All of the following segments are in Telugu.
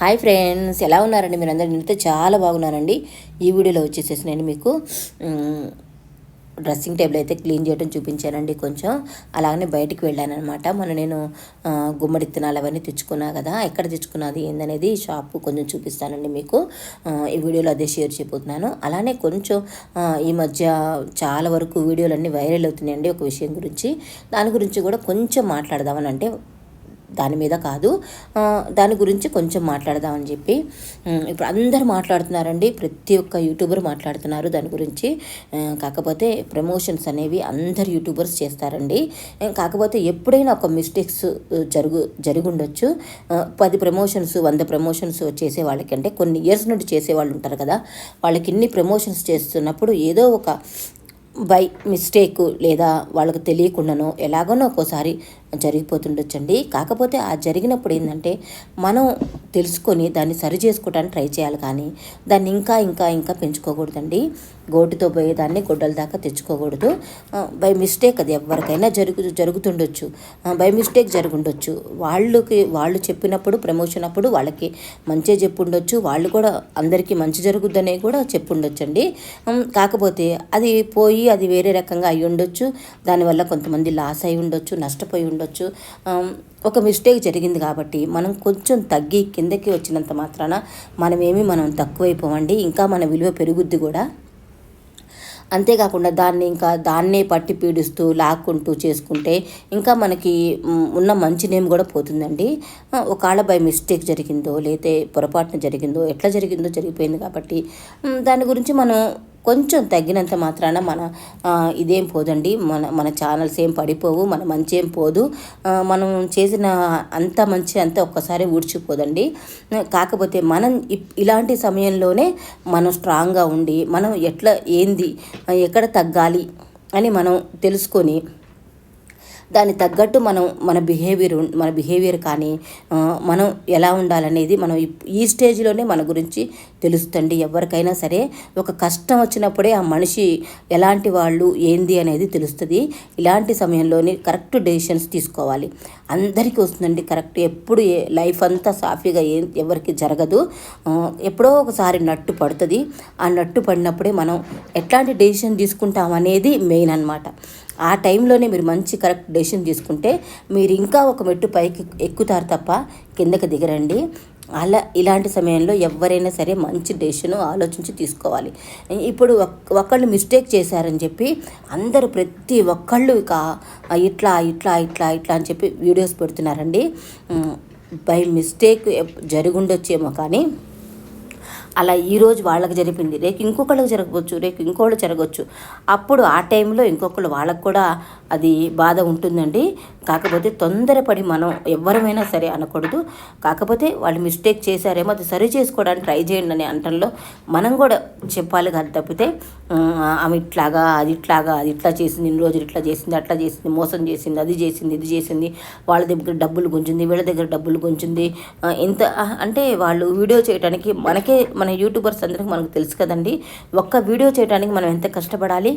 హాయ్ ఫ్రెండ్స్ ఎలా ఉన్నారండి? మీరు అందరూ నేనైతే చాలా బాగున్నానండి. ఈ వీడియోలో వచ్చేసేసి నేను మీకు డ్రెస్సింగ్ టేబుల్ అయితే క్లీన్ చేయడం చూపించానండి కొంచెం. అలాగనే బయటికి వెళ్ళాను అనమాట మొన్న నేను గుమ్మడి విత్తనాలు అవన్నీ తెచ్చుకున్నా కదా ఎక్కడ తెచ్చుకున్నది ఏందనేది షాప్ కొంచెం చూపిస్తానండి మీకు. ఈ వీడియోలో అదే షేర్ చేయబోతున్నాను. అలానే కొంచెం ఈ మధ్య చాలా వరకు వీడియోలన్నీ వైరల్ అవుతున్నాయండి ఒక విషయం గురించి. దాని గురించి కూడా కొంచెం మాట్లాడదామని అంటే దాని మీద కాదు. దాని గురించి కొంచెం మాట్లాడదామని చెప్పి ఇప్పుడు అందరు మాట్లాడుతున్నారండి. ప్రతి ఒక్క యూట్యూబర్ మాట్లాడుతున్నారు దాని గురించి. కాకపోతే ప్రమోషన్స్ అనేవి అందరు యూట్యూబర్స్ చేస్తారండి. కాకపోతే ఎప్పుడైనా ఒక మిస్టేక్స్ జరుగు జరుగుండొచ్చు. పది ప్రమోషన్స్ వంద ప్రమోషన్స్ చేసే వాళ్ళకి అంటే కొన్ని ఇయర్స్ నుండి చేసే వాళ్ళు ఉంటారు కదా. వాళ్ళకి ఇన్ని ప్రమోషన్స్ చేస్తున్నప్పుడు ఏదో ఒక బై మిస్టేక్ లేదా వాళ్ళకు తెలియకుండానో ఎలాగోనో ఒక్కోసారి జరిగిపోతుండొచ్చండి. కాకపోతే ఆ జరిగినప్పుడు ఏంటంటే మనం తెలుసుకొని దాన్ని సరి చేసుకోవడానికి ట్రై చేయాలి కానీ దాన్ని ఇంకా ఇంకా ఇంకా పెంచుకోకూడదండి. గోటుతో పోయేదాన్ని గొడ్డల దాకా తెచ్చుకోకూడదు. బై మిస్టేక్ అది ఎవరికైనా జరుగు జరుగుతుండొచ్చు. By mistake జరుగుండొచ్చు. వాళ్ళకి వాళ్ళు చెప్పినప్పుడు ప్రమోషన్ అప్పుడు వాళ్ళకి మంచి చెప్పుండొచ్చు. వాళ్ళు కూడా అందరికీ మంచి జరుగుద్దనే కూడా చెప్పుండొచ్చండి. కాకపోతే అది పోయి అది వేరే రకంగా అయి ఉండొచ్చు దానివల్ల కొంతమంది లాస్ అయి ఉండొచ్చు నష్టపోయి ఉండొచ్చు ఉండొచ్చు. ఒక మిస్టేక్ జరిగింది కాబట్టి మనం కొంచెం తగ్గి కిందకి వచ్చినంత మాత్రాన మనమేమి మనం తక్కువైపోవండి ఇంకా మన విలువ పెరుగుద్ది కూడా. అంతేకాకుండా దాన్ని ఇంకా దాన్నే పట్టి పీడిస్తూ లాక్కుంటూ చేసుకుంటే ఇంకా మనకి ఉన్న మంచి నేమ్ కూడా పోతుందండి. ఆ, ఒకవేళ బై మిస్టేక్ జరిగిందో లేతే పొరపాటున జరిగిందో ఎట్లా జరిగిందో జరిగిపోయింది కాబట్టి దాని గురించి మనం కొంచెం తగ్గినంత మాత్రాన మన ఇదేం పోదండి. మన మన ఛానల్స్ ఏం పడిపోవు మన మంచి ఏం పోదు. మనం చేసిన అంత మంచి అంతా ఒక్కసారి ఊడ్చిపోదండి. కాకపోతే మనం ఇప్- ఇలాంటి సమయంలోనే మనం స్ట్రాంగ్గా ఉండి మనం ఎట్లా ఏంది ఎక్కడ తగ్గాలి అని మనం తెలుసుకొని దానికి తగ్గట్టు మనం మన బిహేవియర్ మన బిహేవియర్ కానీ మనం ఎలా ఉండాలనేది మనం ఈ స్టేజ్లోనే మన గురించి తెలుస్తుంది. ఎవరికైనా సరే ఒక కష్టం వచ్చినప్పుడే ఆ మనిషి ఎలాంటి వాళ్ళు ఏంది అనేది తెలుస్తుంది. ఇలాంటి సమయంలోనే కరెక్ట్ డెసిషన్స్ తీసుకోవాలి. అందరికీ వస్తుందండి కరెక్ట్ ఎప్పుడు ఏ లైఫ్ అంతా సాఫీగా ఏ ఎవరికి జరగదు. ఎప్పుడో ఒకసారి నట్టు పడుతుంది. ఆ నట్టు పడినప్పుడే మనం ఎట్లాంటి డెసిషన్ తీసుకుంటాం అనేది మెయిన్ అన్నమాట. ఆ టైంలోనే మీరు మంచి కరెక్ట్ డెసిషన్ తీసుకుంటే మీరు ఇంకా ఒక మెట్టు పైకి ఎక్కుతారు తప్ప కిందకి దిగరండి. అలా ఇలాంటి సమయంలో ఎవరైనా సరే మంచి డెసిషన్ ఆలోచించి తీసుకోవాలి. ఇప్పుడు ఒక్- ఒకళ్ళు మిస్టేక్ చేశారని చెప్పి అందరూ ప్రతి ఒక్కళ్ళు ఇక ఇట్లా ఇట్లా ఇట్లా ఇట్లా అని చెప్పి వీడియోస్ పెడుతున్నారండి. బై మిస్టేక్ జరుగుండొచ్చేమో కానీ అలా ఈరోజు వాళ్ళకి జరిపింది. రేపు ఇంకొకళ్ళకి జరగవచ్చు రేపు ఇంకోళ్ళు జరగవచ్చు. అప్పుడు ఆ టైంలో ఇంకొకళ్ళు వాళ్ళకు కూడా అది బాధ ఉంటుందండి. కాకపోతే తొందరపడి మనం ఎవరమైనా సరే అనకూడదు. కాకపోతే వాళ్ళు మిస్టేక్ చేశారేమో అది సరి చేసుకోవడానికి ట్రై చేయండి అని అంటంలో మనం కూడా చెప్పాలి కాదు తప్పితే ఆమె ఇట్లాగా అది ఇట్లాగా అది ఇట్లా చేసింది ఇన్ని రోజులు ఇట్లా చేసింది అట్లా చేసింది మోసం చేసింది అది చేసింది ఇది చేసింది వాళ్ళ దగ్గర డబ్బులు గుంజింది వీళ్ళ దగ్గర డబ్బులు గుంజింది. ఇంత అంటే వాళ్ళు వీడియో చేయడానికి మనకే మన యూట్యూబర్స్ అందరికీ మనకు తెలుసు కదండి. ఒక్క వీడియో చేయడానికి మనం ఎంత కష్టపడాలి?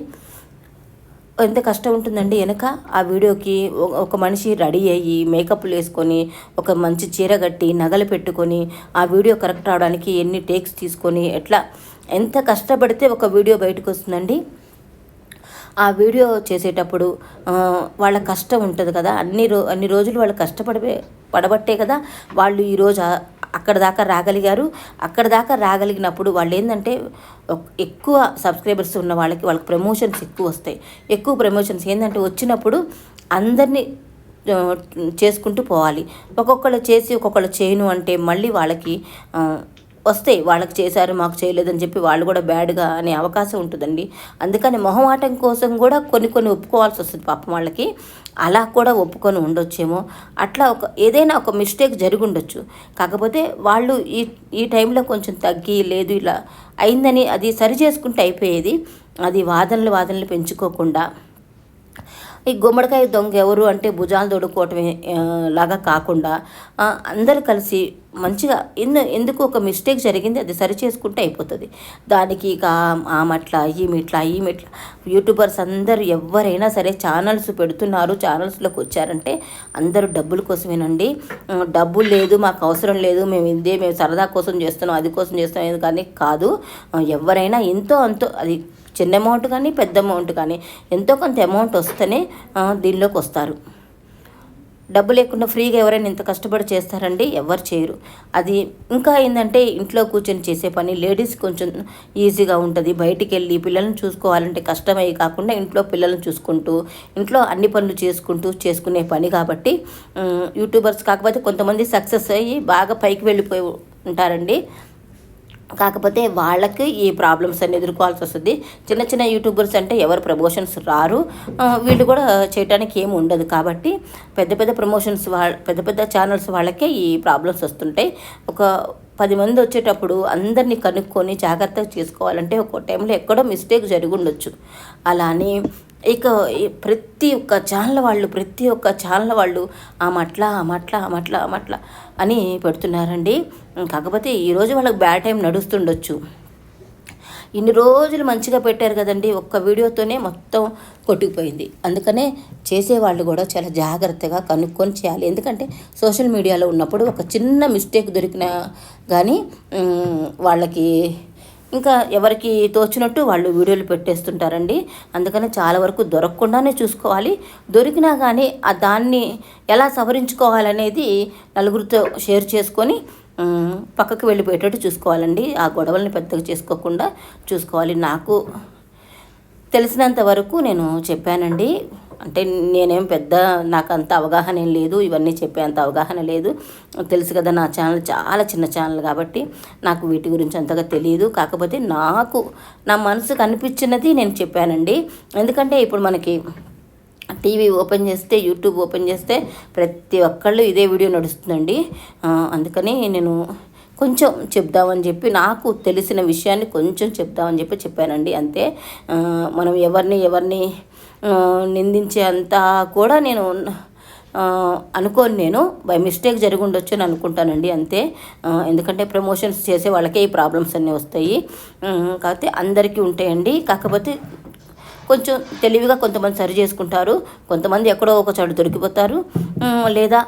ఎంత కష్టం ఉంటుందండి వెనక? ఆ వీడియోకి ఒక మనిషి రెడీ అయ్యి మేకప్లు వేసుకొని ఒక మంచి చీర కట్టి నగలు పెట్టుకొని ఆ వీడియో కరెక్ట్ అవడానికి ఎన్ని టేక్స్ తీసుకొని ఎట్లా? ఎంత కష్టపడితే ఒక వీడియో బయటకు వస్తుందండి. ఆ వీడియో చేసేటప్పుడు వాళ్ళ కష్టం ఉంటుంది కదా. అన్ని రో అన్ని రోజులు వాళ్ళు కష్టపడే పడబట్టే కదా. వాళ్ళు ఈరోజు అక్కడ దాకా రాగలిగారు. అక్కడ దాకా రాగలిగినప్పుడు వాళ్ళు ఏంటంటే ఎక్కువ సబ్స్క్రైబర్స్ ఉన్న వాళ్ళకి వాళ్ళకి ప్రమోషన్స్ ఎక్కువ వస్తాయి. ఎక్కువ ప్రమోషన్స్ ఏంటంటే వచ్చినప్పుడు అందరినీ చేసుకుంటూ పోవాలి. ఒక్కొక్కళ్ళు చేసి ఒక్కొక్కళ్ళు చేయను అంటే మళ్ళీ వాళ్ళకి వస్తే వస్తాయి వాళ్ళకి చేశారు మాకు చేయలేదని చెప్పి వాళ్ళు కూడా బ్యాడ్గా అనే అవకాశం ఉంటుందండి. అందుకని మొహమాటం కోసం కూడా కొన్ని కొన్ని ఒప్పుకోవాల్సి వస్తుంది పాపం వాళ్ళకి. అలా కూడా ఒప్పుకొని ఉండొచ్చేమో. అట్లా ఒక ఏదైనా ఒక మిస్టేక్ జరిగి ఉండొచ్చు. కాకపోతే వాళ్ళు ఈ ఈ టైంలో కొంచెం తగ్గి లేదు ఇలా అయిందని అది సరి చేసుకుంటే అయిపోయేది. అది వాదనలు వాదనలు పెంచుకోకుండా. ఈ గుమ్మడికాయ దొంగ ఎవరు అంటే భుజాలు దొడుకోవటమే లాగా కాకుండా అందరూ కలిసి మంచిగా ఎందు ఎందుకు ఒక మిస్టేక్ జరిగింది అది సరి చేసుకుంటే అయిపోతుంది. దానికి ఇక ఆమెట్లా ఈ మిట్ల యూట్యూబర్స్ అందరూ ఎవరైనా సరే ఛానల్స్ పెడుతున్నారు ఛానల్స్లోకి వచ్చారంటే అందరూ డబ్బుల కోసమేనండి. డబ్బు డబ్బులు లేదు మాకు అవసరం లేదు మేము ఇదే మేము సరదా కోసం చేస్తున్నాం అది కోసం చేస్తున్నాం కానీ కాదు. ఎవరైనా ఎంతో అంతో అది చిన్న అమౌంట్ కానీ పెద్ద అమౌంట్ కానీ ఎంతో కొంత అమౌంట్ వస్తేనే దీనిలోకి వస్తారు. డబ్బు లేకుండా ఫ్రీగా ఎవరైనా ఇంత కష్టపడి చేస్తారండి ఎవరు చేయరు. అది ఇంకా ఏంటంటే ఇంట్లో కూర్చొని చేసే పని లేడీస్ కొంచెం ఈజీగా ఉంటుంది. బయటికి వెళ్ళి పిల్లల్ని చూసుకోవాలంటే కష్టమై కాకుండా ఇంట్లో పిల్లల్ని చూసుకుంటూ ఇంట్లో అన్ని పనులు చేసుకుంటూ చేసుకునే పని కాబట్టి యూట్యూబర్స్ కాకపోతే కొంతమంది సక్సెస్ అయ్యి బాగా పైకి వెళ్ళిపోయి ఉంటారండి. కాకపోతే వాళ్ళకి ఈ ప్రాబ్లమ్స్ అన్ని ఎదుర్కోవాల్సి వస్తుంది. చిన్న చిన్న యూట్యూబర్స్ అంటే ఎవరు ప్రమోషన్స్ రారు. వీళ్ళు కూడా చేయడానికి ఏమి ఉండదు కాబట్టి పెద్ద పెద్ద ప్రమోషన్స్ వాళ్ళ పెద్ద పెద్ద ఛానల్స్ వాళ్ళకే ఈ ప్రాబ్లమ్స్ వస్తుంటాయి. ఒక పది మంది వచ్చేటప్పుడు అందరినీ కనుక్కొని జాగ్రత్తగా చేసుకోవాలంటే ఒక టైంలో ఎక్కడో మిస్టేక్ జరిగి ఉండొచ్చు. అలా అని ఇక ప్రతి ఒక్క ఛానల్ వాళ్ళు ప్రతి ఒక్క ఛానల్ వాళ్ళు ఆ మట్ల ఆ మట్ల ఆ మట్ల ఆ మట్ల అని పెడుతున్నారండి. కాకపోతే ఈరోజు వాళ్ళకి బ్యాడ్ టైం నడుస్తుండొచ్చు. ఇన్ని రోజులు మంచిగా పెట్టారు కదండి ఒక్క వీడియోతోనే మొత్తం కొట్టుకుపోయింది. అందుకనే చేసేవాళ్ళు కూడా చాలా జాగ్రత్తగా కనుక్కొని చేయాలి. ఎందుకంటే సోషల్ మీడియాలో ఉన్నప్పుడు ఒక చిన్న మిస్టేక్ దొరికినా కానీ వాళ్ళకి ఇంకా ఎవరికి తోచినట్టు వాళ్ళు వీడియోలు పెట్టేస్తుంటారండి. అందుకని చాలా వరకు దొరకకుండానే చూసుకోవాలి. దొరికినా కానీ ఆ దాన్ని ఎలా సవరించుకోవాలనేది నలుగురితో షేర్ చేసుకొని పక్కకు వెళ్ళిపోయేటట్టు చూసుకోవాలండి. ఆ గొడవల్ని పెద్దగా చేసుకోకుండా చూసుకోవాలి. నాకు తెలిసినంత వరకు నేను చెప్పానండి. అంటే నేనేం పెద్ద నాకు అంత అవగాహన ఏం లేదు ఇవన్నీ చెప్పే అంత అవగాహన లేదు. తెలుసు కదా నా ఛానల్ చాలా చిన్న ఛానల్ కాబట్టి నాకు వీటి గురించి అంతగా తెలియదు కాకపోతే నాకు నా మనసుకు అనిపించినది నేను చెప్పానండి. ఎందుకంటే ఇప్పుడు మనకి టీవీ ఓపెన్ చేస్తే యూట్యూబ్ ఓపెన్ చేస్తే ప్రతి ఒక్కళ్ళు ఇదే వీడియో నడుస్తుందండి. అందుకని నేను కొంచెం చెప్దామని చెప్పి నాకు తెలిసిన విషయాన్ని కొంచెం చెప్దామని చెప్పి చెప్పానండి. అంతే. మనం ఎవరిని ఎవరిని నిందించే అంత కూడా నేను అనుకోను నేను. బై మిస్టేక్ జరిగి ఉండొచ్చు అని అనుకుంటానండి అంతే. ఎందుకంటే ప్రమోషన్స్ చేసే వాళ్ళకే ఈ ప్రాబ్లమ్స్ అన్నీ వస్తాయి. కాకపోతే అందరికీ ఉంటాయండి. కాకపోతే కొంచెం తెలివిగా కొంతమంది సరి చేసుకుంటారు. కొంతమంది ఎక్కడో ఒక చోటు దొరికిపోతారు. లేదా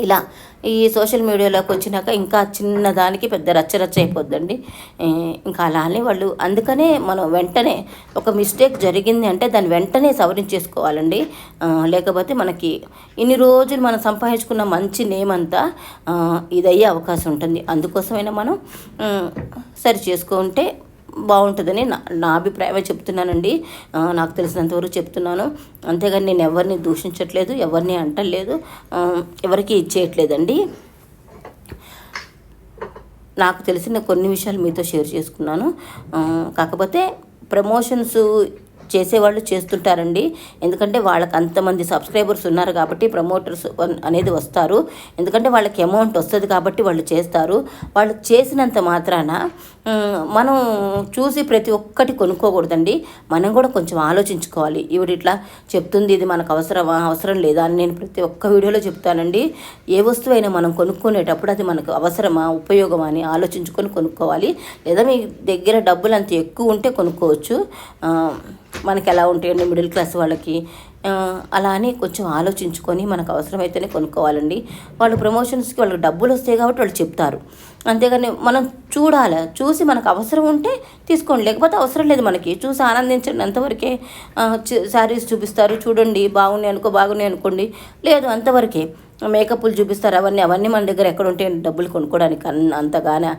ఇలా ఈ సోషల్ మీడియాలోకి వచ్చినాక ఇంకా చిన్నదానికి పెద్ద రచ్చ రచ్చ అయిపోద్దండి. ఇంకా అలానే వాళ్ళు అందుకనే మనం వెంటనే ఒక మిస్టేక్ జరిగింది అంటే దాన్ని వెంటనే సవరించేసుకోవాలండి. లేకపోతే మనకి ఇన్ని రోజులు మనం సంపాదించుకున్న మంచి నేమ్ అంతా ఇదయ్యే అవకాశం ఉంటుంది. అందుకోసమైనా మనం సరి చేసుకుంటే బాగుంటుందని నా నా అభిప్రాయమే చెప్తున్నానండి. నాకు తెలిసినంతవరకు చెప్తున్నాను. అంతేగాని నేను ఎవరిని దూషించట్లేదు ఎవరిని అంటలేదు ఎవరికి ఇచ్చేయట్లేదండి. నాకు తెలిసిన కొన్ని విషయాలు మీతో షేర్ చేసుకున్నాను. కాకపోతే ప్రమోషన్స్ చేసేవాళ్ళు చేస్తుంటారండి. ఎందుకంటే వాళ్ళకి అంతమంది సబ్స్క్రైబర్స్ ఉన్నారు కాబట్టి ప్రమోటర్స్ అనేది వస్తారు. ఎందుకంటే వాళ్ళకి అమౌంట్ వస్తుంది కాబట్టి వాళ్ళు చేస్తారు. వాళ్ళు చేసినంత మాత్రాన మనం చూసి ప్రతి ఒక్కటి కొనుక్కోకూడదండి. మనం కూడా కొంచెం ఆలోచించుకోవాలి. ఈవిడ ఇట్లా చెప్తుంది ఇది మనకు అవసరమా అవసరం లేదా అని నేను ప్రతి ఒక్క వీడియోలో చెప్తానండి. ఏ వస్తువు అయినా మనం కొనుక్కునేటప్పుడు అది మనకు అవసరమా ఉపయోగమా అని ఆలోచించుకొని కొనుక్కోవాలి. లేదా మీ దగ్గర డబ్బులు అంత ఎక్కువ ఉంటే కొనుక్కోవచ్చు. మనకి ఎలా ఉంటాయండి మిడిల్ క్లాస్ వాళ్ళకి అలానే అలా అని కొంచెం ఆలోచించుకొని మనకు అవసరమైతేనే కొనుక్కోవాలండి. వాళ్ళు ప్రమోషన్స్కి వాళ్ళకి డబ్బులు వస్తాయి కాబట్టి వాళ్ళు చెప్తారు. అంతేగాని మనం చూడాలి చూసి మనకు అవసరం ఉంటే తీసుకోండి. లేకపోతే అవసరం లేదు మనకి. చూసి ఆనందించండి అంతవరకే శారీస్ చూపిస్తారు. చూడండి బాగున్నాయి అనుకో బాగున్నాయి అనుకోండి. లేదు అంతవరకే. మేకప్లు చూపిస్తారు. అవన్నీ అవన్నీ మన దగ్గర ఎక్కడ ఉంటే డబ్బులు కొనుక్కోవడానికి అంతగానే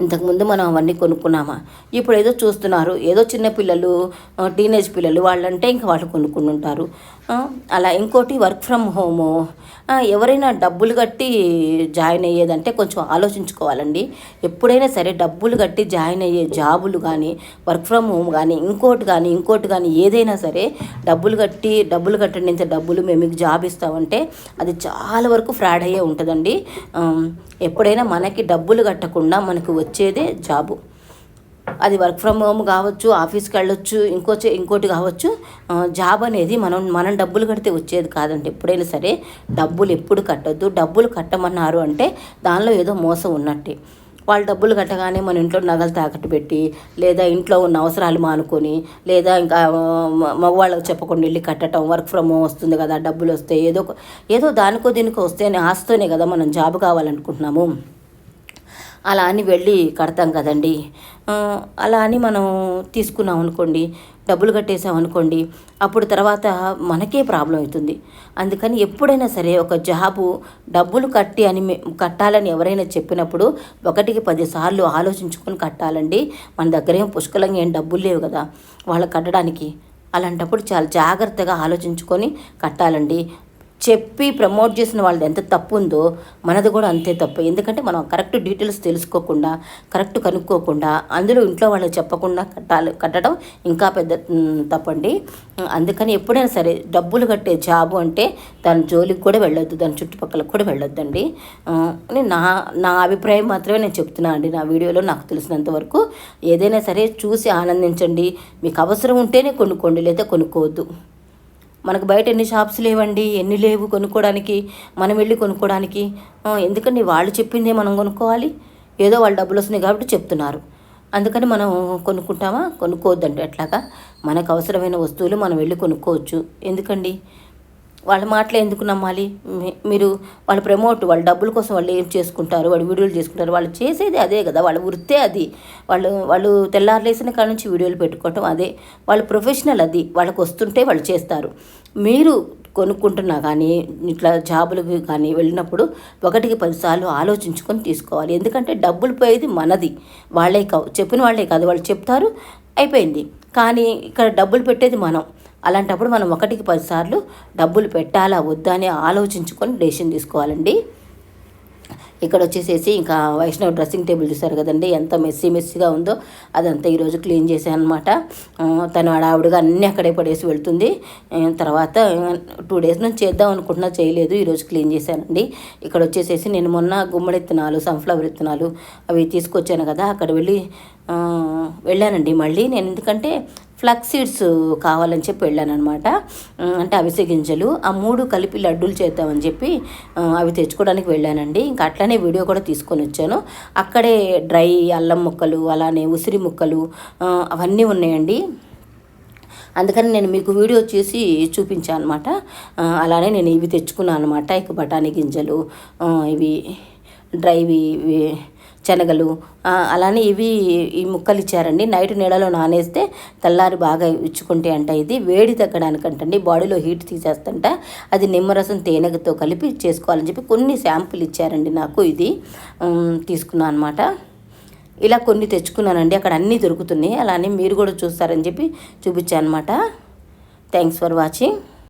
ఇంతకుముందు మనం అవన్నీ కొనుక్కున్నామా? ఇప్పుడు ఏదో చూస్తున్నారు. ఏదో చిన్న పిల్లలు టీనేజ్ పిల్లలు వాళ్ళంటే ఇంకా వాళ్ళు కొనుక్కుని ఉంటారు అలా ఇంకోటి వర్క్ ఫ్రమ్ హోము. ఎవరైనా డబ్బులు కట్టి జాయిన్ అయ్యేదంటే కొంచెం ఆలోచించుకోవాలండి. ఎప్పుడైనా సరే డబ్బులు కట్టి జాయిన్ అయ్యే జాబులు కానీ వర్క్ ఫ్రమ్ హోమ్ కానీ ఇంకోటి కానీ ఇంకోటి కానీ ఏదైనా సరే డబ్బులు కట్టి డబ్బులు కట్టండి ఇంత డబ్బులు మేము మీకు జాబ్ ఇస్తామంటే అది చాలా వరకు ఫ్రాడ్ అయ్యే ఉంటుందండి. ఎప్పుడైనా మనకి డబ్బులు కట్టకుండా మనకు వచ్చేదే జాబు. అది వర్క్ ఫ్రమ్ హోమ్ కావచ్చు ఆఫీస్కి వెళ్ళొచ్చు ఇంకో ఇంకోటి కావచ్చు జాబ్ అనేది మనం మనం డబ్బులు కడితే వచ్చేది కాదండి. ఎప్పుడైనా సరే డబ్బులు ఎప్పుడు కట్టొద్దు. డబ్బులు కట్టమన్నారు అంటే దానిలో ఏదో మోసం ఉన్నట్టే. వాళ్ళు డబ్బులు కట్టగానే మన ఇంట్లో నగలు తాకట్టు పెట్టి లేదా ఇంట్లో ఉన్న అవసరాలు మానుకొని లేదా ఇంకా మగవాళ్ళకి చెప్పకుండా వెళ్ళి కట్టడం వర్క్ ఫ్రమ్ హోమ్ వస్తుంది కదా డబ్బులు వస్తాయి ఏదో ఒక- ఏదో దానికో దీనికో వస్తేనే ఆస్తోనే కదా మనం జాబ్ కావాలనుకుంటున్నాము. అలా అని వెళ్ళి కడతాం కదండి. అలా అని మనం తీసుకున్నాం అనుకోండి డబ్బులు కట్టేసాం అనుకోండి అప్పుడు తర్వాత మనకే ప్రాబ్లం అవుతుంది. అందుకని ఎప్పుడైనా సరే ఒక జాబు డబ్బులు కట్టి అని కట్టాలని ఎవరైనా చెప్పినప్పుడు ఒకటికి పదిసార్లు ఆలోచించుకొని కట్టాలండి. మన దగ్గర ఏం పుష్కలంగా ఏం డబ్బులు లేవు కదా వాళ్ళు కట్టడానికి. అలాంటప్పుడు చాలా జాగ్రత్తగా ఆలోచించుకొని కట్టాలండి. చెప్పి ప్రమోట్ చేసిన వాళ్ళది ఎంత తప్పు ఉందో మనది కూడా అంతే తప్పు. ఎందుకంటే మనం కరెక్ట్ డీటెయిల్స్ తెలుసుకోకుండా కరెక్ట్ కనుక్కోకుండా అందులో ఇంట్లో వాళ్ళకి చెప్పకుండా కట్టాలి కట్టడం ఇంకా పెద్ద తప్పండి. అందుకని ఎప్పుడైనా సరే డబ్బులు కట్టే జాబు అంటే దాని జోలికి కూడా వెళ్ళొద్దు దాని చుట్టుపక్కల కూడా వెళ్ళొద్దండి. అండి నా నా అభిప్రాయం మాత్రమే నేను చెప్తున్నాను అండి. నా వీడియోలో నాకు తెలిసినంత వరకు ఏదైనా సరే చూసి ఆనందించండి. మీకు అవసరం ఉంటేనే కొనుక్కోండి లేదా కొనుక్కోవద్దు. మనకు బయట ఎన్ని షాప్స్ లేవండి ఎన్ని లేవు కొనుక్కోవడానికి మనం వెళ్ళి కొనుక్కోవడానికి ఎందుకండి వాళ్ళు చెప్పిందే మనం కొనుక్కోవాలి? ఏదో వాళ్ళు డబ్బులు వస్తున్నాయి కాబట్టి చెప్తున్నారు. అందుకని మనం కొనుక్కుంటామా? కొనుక్కోవద్దండి అట్లాగా. మనకు అవసరమైన వస్తువులు మనం వెళ్ళి కొనుక్కోవచ్చు. ఎందుకండి? వాళ్ళ మాటలు ఎందుకు నమ్మాలి? మీరు వాళ్ళ ప్రమోట్ వాళ్ళ డబ్బుల కోసం వాళ్ళు ఏం చేసుకుంటారు? వాళ్ళు వీడియోలు చేసుకుంటారు. వాళ్ళు చేసేది అదే కదా. వాళ్ళ వృత్తే అది. వాళ్ళు వాళ్ళు తెల్లారులేసిన కాడ నుంచి వీడియోలు పెట్టుకోవటం అదే. వాళ్ళు ప్రొఫెషనల్ అది. వాళ్ళకు వస్తుంటే వాళ్ళు చేస్తారు. మీరు కొనుక్కుంటున్నా కానీ ఇట్లా జాబులకు కానీ వెళ్ళినప్పుడు ఒకటికి పదిసార్లు ఆలోచించుకొని తీసుకోవాలి. ఎందుకంటే డబ్బులు పోయేది మనది. వాళ్ళే కావు చెప్పిన వాళ్ళే కాదు. వాళ్ళు చెప్తారు అయిపోయింది. కానీ ఇక్కడ డబ్బులు పెట్టేది మనం. అలాంటప్పుడు మనం ఒకటికి పదిసార్లు డబ్బులు పెట్టాలా వద్దా అని ఆలోచించుకొని డెసిషన్ తీసుకోవాలండి. ఇక్కడ వచ్చేసేసి ఇంకా వైష్ణవ్ డ్రెస్సింగ్ టేబుల్ చూసారు కదండి ఎంత మెస్సీ మెస్సీగా ఉందో అదంతా ఈరోజు క్లీన్ చేశాను అనమాట తను ఆడావిడగా అన్నీ అక్కడే పడేసి వెళ్తుంది. తర్వాత టూ డేస్ నుంచి చేద్దాం అనుకుంటున్నా చేయలేదు ఈరోజు క్లీన్ చేశానండి. ఇక్కడ వచ్చేసేసి నేను మొన్న గుమ్మడి విత్తనాలు సన్ఫ్లవర్ విత్తనాలు అవి తీసుకొచ్చాను కదా అక్కడ వెళ్ళి వెళ్ళానండి. మళ్ళీ నేను ఎందుకంటే ఫ్లక్స్ సీడ్స్ కావాలని చెప్పి వెళ్ళాను అనమాట అంటే అవిసె గింజలు ఆ మూడు కలిపి లడ్డూలు చేద్దామని చెప్పి అవి తెచ్చుకోవడానికి వెళ్ళానండి. ఇంకా అట్లనే వీడియో కూడా తీసుకొని వచ్చాను. అక్కడే డ్రై అల్లం ముక్కలు అలానే ఉసిరి ముక్కలు అవన్నీ ఉన్నాయండి. అందుకని నేను మీకు వీడియో చేసి చూపించాను అనమాట అలానే నేను ఇవి తెచ్చుకున్నాను అనమాట ఇక బఠానీ గింజలు ఇవి డ్రైవి ఇవి శనగలు అలానే ఇవి ఈ ముక్కలు ఇచ్చారండి. నైట్ నీడలో నానేస్తే తెల్లారి బాగా ఇచ్చుకుంటే అంట ఇది. వేడి తగ్గడానికంటండి. బాడీలో హీట్ తీసేస్తంట. అది నిమ్మరసం తేనెగతో కలిపి చేసుకోవాలని చెప్పి కొన్ని శాంపుల్ ఇచ్చారండి నాకు ఇది. తీసుకున్నాను అనమాట ఇలా కొన్ని తెచ్చుకున్నానండి. అక్కడ అన్నీ దొరుకుతున్నాయి. అలానే మీరు కూడా చూస్తారని చెప్పి చూపించాను అనమాట థ్యాంక్స్ ఫర్ వాచింగ్.